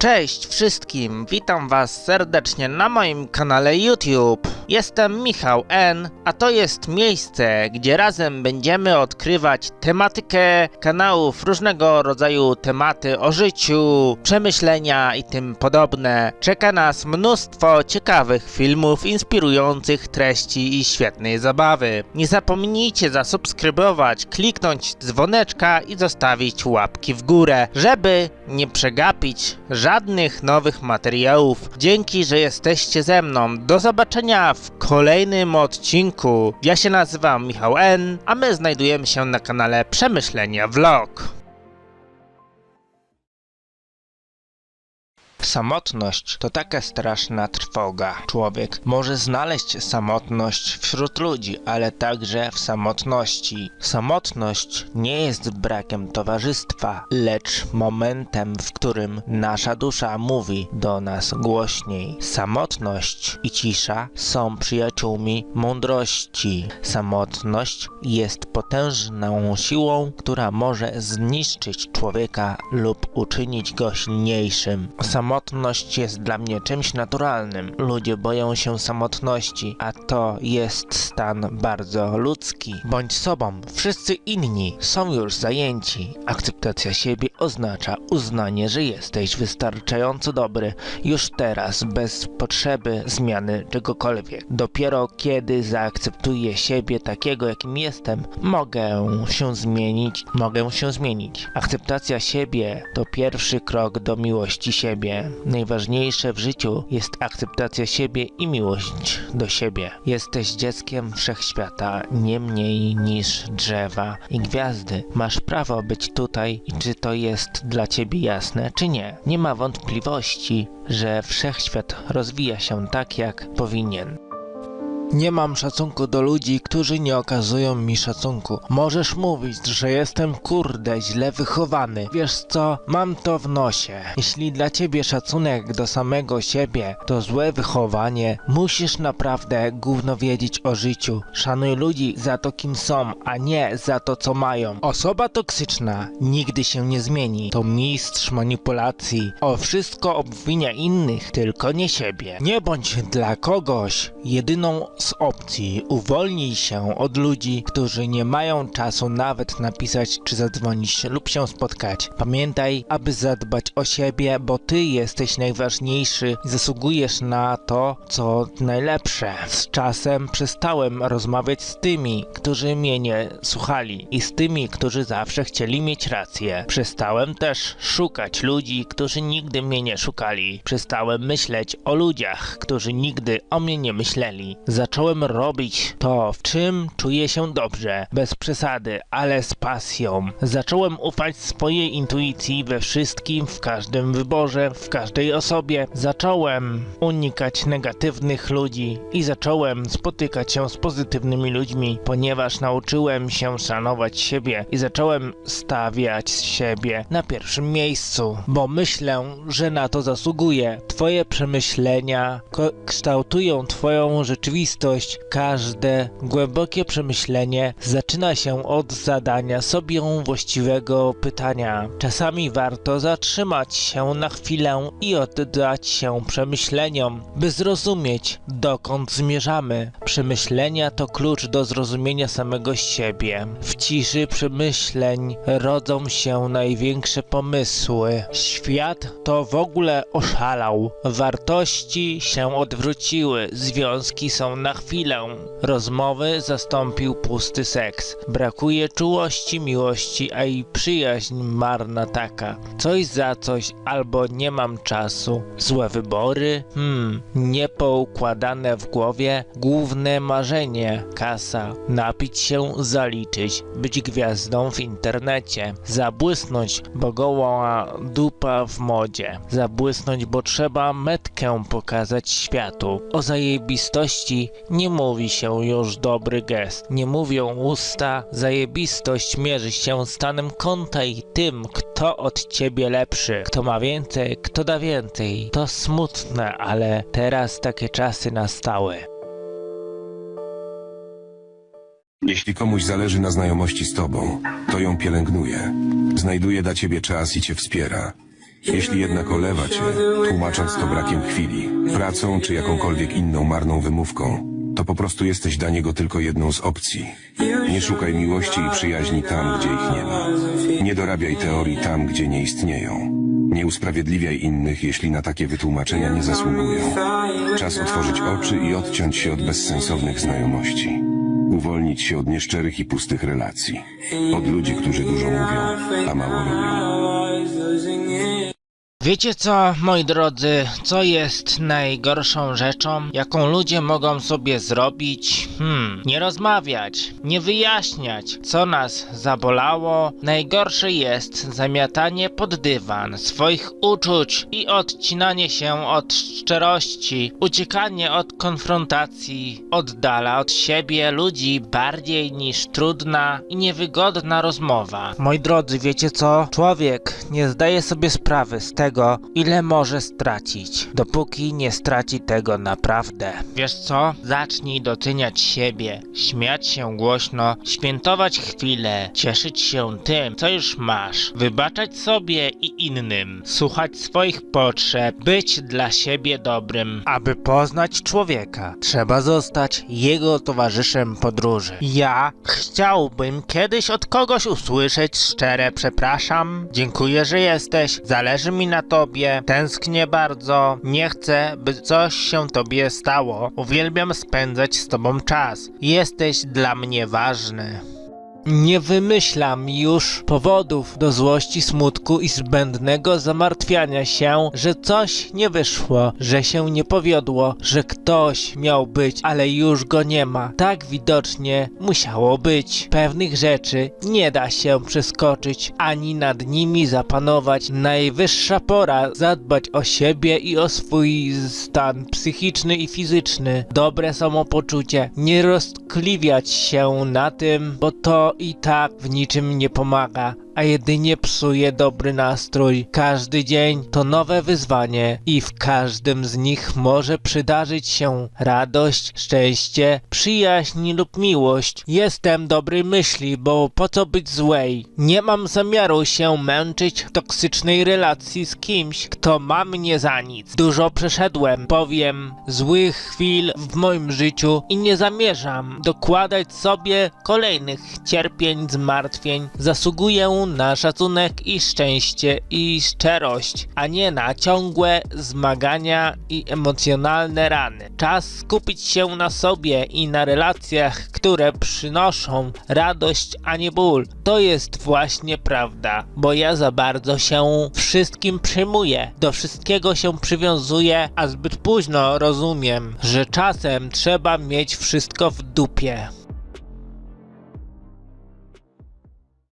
Cześć wszystkim, witam was serdecznie na moim kanale YouTube. Jestem Michał N, a to jest miejsce, gdzie razem będziemy odkrywać tematykę kanałów, różnego rodzaju tematy o życiu, przemyślenia i tym podobne. Czeka nas mnóstwo ciekawych filmów, inspirujących treści i świetnej zabawy. Nie zapomnijcie zasubskrybować, kliknąć dzwoneczka i zostawić łapki w górę, żeby nie przegapić żadnych nowych materiałów. Dzięki, że jesteście ze mną. Do zobaczenia w kolejnym odcinku. Ja się nazywam Michał N, a my znajdujemy się na kanale Przemyślenia Vlog. Samotność to taka straszna trwoga. Człowiek może znaleźć samotność wśród ludzi, ale także w samotności. Samotność nie jest brakiem towarzystwa, lecz momentem, w którym nasza dusza mówi do nas głośniej. Samotność i cisza są przyjaciółmi mądrości. Samotność jest potężną siłą, która może zniszczyć człowieka lub uczynić go silniejszym. Samotność jest dla mnie czymś naturalnym. Ludzie boją się samotności, a to jest stan bardzo ludzki. Bądź sobą, wszyscy inni są już zajęci. Akceptacja siebie oznacza uznanie, że jesteś wystarczająco dobry już teraz, bez potrzeby zmiany czegokolwiek. Dopiero kiedy zaakceptuję siebie takiego, jakim jestem, mogę się zmienić, mogę się zmienić. Akceptacja siebie to pierwszy krok do miłości siebie. Najważniejsze w życiu jest akceptacja siebie i miłość do siebie. Jesteś dzieckiem wszechświata, nie mniej niż drzewa i gwiazdy. Masz prawo być tutaj i czy to jest dla ciebie jasne, czy nie. Nie ma wątpliwości, że wszechświat rozwija się tak, jak powinien. Nie mam szacunku do ludzi, którzy nie okazują mi szacunku. Możesz mówić, że jestem kurde źle wychowany. Wiesz co, mam to w nosie. Jeśli dla ciebie szacunek do samego siebie to złe wychowanie, musisz naprawdę gówno wiedzieć o życiu. Szanuj ludzi za to, kim są, a nie za to, co mają. Osoba toksyczna nigdy się nie zmieni. To mistrz manipulacji. O wszystko obwinia innych, tylko nie siebie. Nie bądź dla kogoś jedyną z opcji. Uwolnij się od ludzi, którzy nie mają czasu nawet napisać czy zadzwonić lub się spotkać. Pamiętaj, aby zadbać o siebie, bo ty jesteś najważniejszy i zasługujesz na to, co najlepsze. Z czasem przestałem rozmawiać z tymi, którzy mnie nie słuchali i z tymi, którzy zawsze chcieli mieć rację. Przestałem też szukać ludzi, którzy nigdy mnie nie szukali. Przestałem myśleć o ludziach, którzy nigdy o mnie nie myśleli. Zacząłem robić to, w czym czuję się dobrze, bez przesady, ale z pasją. Zacząłem ufać swojej intuicji we wszystkim, w każdym wyborze, w każdej osobie. Zacząłem unikać negatywnych ludzi i zacząłem spotykać się z pozytywnymi ludźmi, ponieważ nauczyłem się szanować siebie i zacząłem stawiać siebie na pierwszym miejscu, bo myślę, że na to zasługuję. Twoje przemyślenia kształtują Twoją rzeczywistość. Każde głębokie przemyślenie zaczyna się od zadania sobie właściwego pytania. Czasami warto zatrzymać się na chwilę i oddać się przemyśleniom, by zrozumieć, dokąd zmierzamy. Przemyślenia to klucz do zrozumienia samego siebie. W ciszy przemyśleń rodzą się największe pomysły. Świat to w ogóle oszalał. Wartości się odwróciły, związki są na chwilę. Rozmowy zastąpił pusty seks. Brakuje czułości, miłości, a i przyjaźń marna taka. Coś za coś, albo nie mam czasu. Złe wybory? Hmm, niepoukładane w głowie. Główne marzenie. Kasa. Napić się, zaliczyć. Być gwiazdą w internecie. Zabłysnąć, bo goła dupa w modzie. Zabłysnąć, bo trzeba metkę pokazać światu. O zajebistości nie mówi się już dobry gest. Nie mówią usta. Zajebistość mierzy się stanem konta i tym, kto od ciebie lepszy. Kto ma więcej, kto da więcej. To smutne, ale teraz takie czasy nastały. Jeśli komuś zależy na znajomości z tobą, to ją pielęgnuje. Znajduje dla ciebie czas i cię wspiera. Jeśli jednak olewa cię, tłumacząc to brakiem chwili, pracą czy jakąkolwiek inną marną wymówką, to po prostu jesteś dla niego tylko jedną z opcji. Nie szukaj miłości i przyjaźni tam, gdzie ich nie ma. Nie dorabiaj teorii tam, gdzie nie istnieją. Nie usprawiedliwiaj innych, jeśli na takie wytłumaczenia nie zasługują. Czas otworzyć oczy i odciąć się od bezsensownych znajomości. Uwolnić się od nieszczerych i pustych relacji. Od ludzi, którzy dużo mówią, a mało robią. Wiecie co, moi drodzy, co jest najgorszą rzeczą, jaką ludzie mogą sobie zrobić? Hmm, nie rozmawiać, nie wyjaśniać, co nas zabolało. Najgorsze jest zamiatanie pod dywan swoich uczuć i odcinanie się od szczerości, uciekanie od konfrontacji, oddala od siebie ludzi bardziej niż trudna i niewygodna rozmowa. Moi drodzy, wiecie co? Człowiek nie zdaje sobie sprawy z tego, ile może stracić, dopóki nie straci tego naprawdę. Wiesz co? Zacznij doceniać siebie, śmiać się głośno, świętować chwilę, cieszyć się tym, co już masz, wybaczać sobie i innym, słuchać swoich potrzeb, być dla siebie dobrym. Aby poznać człowieka, trzeba zostać jego towarzyszem podróży. Ja chciałbym kiedyś od kogoś usłyszeć szczere przepraszam, dziękuję, że jesteś, zależy mi na tobie, tęsknię bardzo, nie chcę, by coś się tobie stało, uwielbiam spędzać z tobą czas, jesteś dla mnie ważny. Nie wymyślam już powodów do złości, smutku i zbędnego zamartwiania się, że coś nie wyszło, że się nie powiodło, że ktoś miał być, ale już go nie ma. Tak widocznie musiało być. Pewnych rzeczy nie da się przeskoczyć, ani nad nimi zapanować. Najwyższa pora zadbać o siebie i o swój stan psychiczny i fizyczny. Dobre samopoczucie. Nie rozkliwiać się na tym, bo to i tak w niczym nie pomaga, a jedynie psuje dobry nastrój. Każdy dzień to nowe wyzwanie i w każdym z nich może przydarzyć się radość, szczęście, przyjaźń lub miłość. Jestem dobrej myśli, bo po co być złej? Nie mam zamiaru się męczyć w toksycznej relacji z kimś, kto ma mnie za nic. Dużo przeszedłem, powiem, złych chwil w moim życiu i nie zamierzam dokładać sobie kolejnych cierpień, zmartwień. Zasługuję na szacunek i szczęście i szczerość, a nie na ciągłe zmagania i emocjonalne rany. Czas skupić się na sobie i na relacjach, które przynoszą radość, a nie ból. To jest właśnie prawda, bo ja za bardzo się wszystkim przejmuję, do wszystkiego się przywiązuję, a zbyt późno rozumiem, że czasem trzeba mieć wszystko w dupie.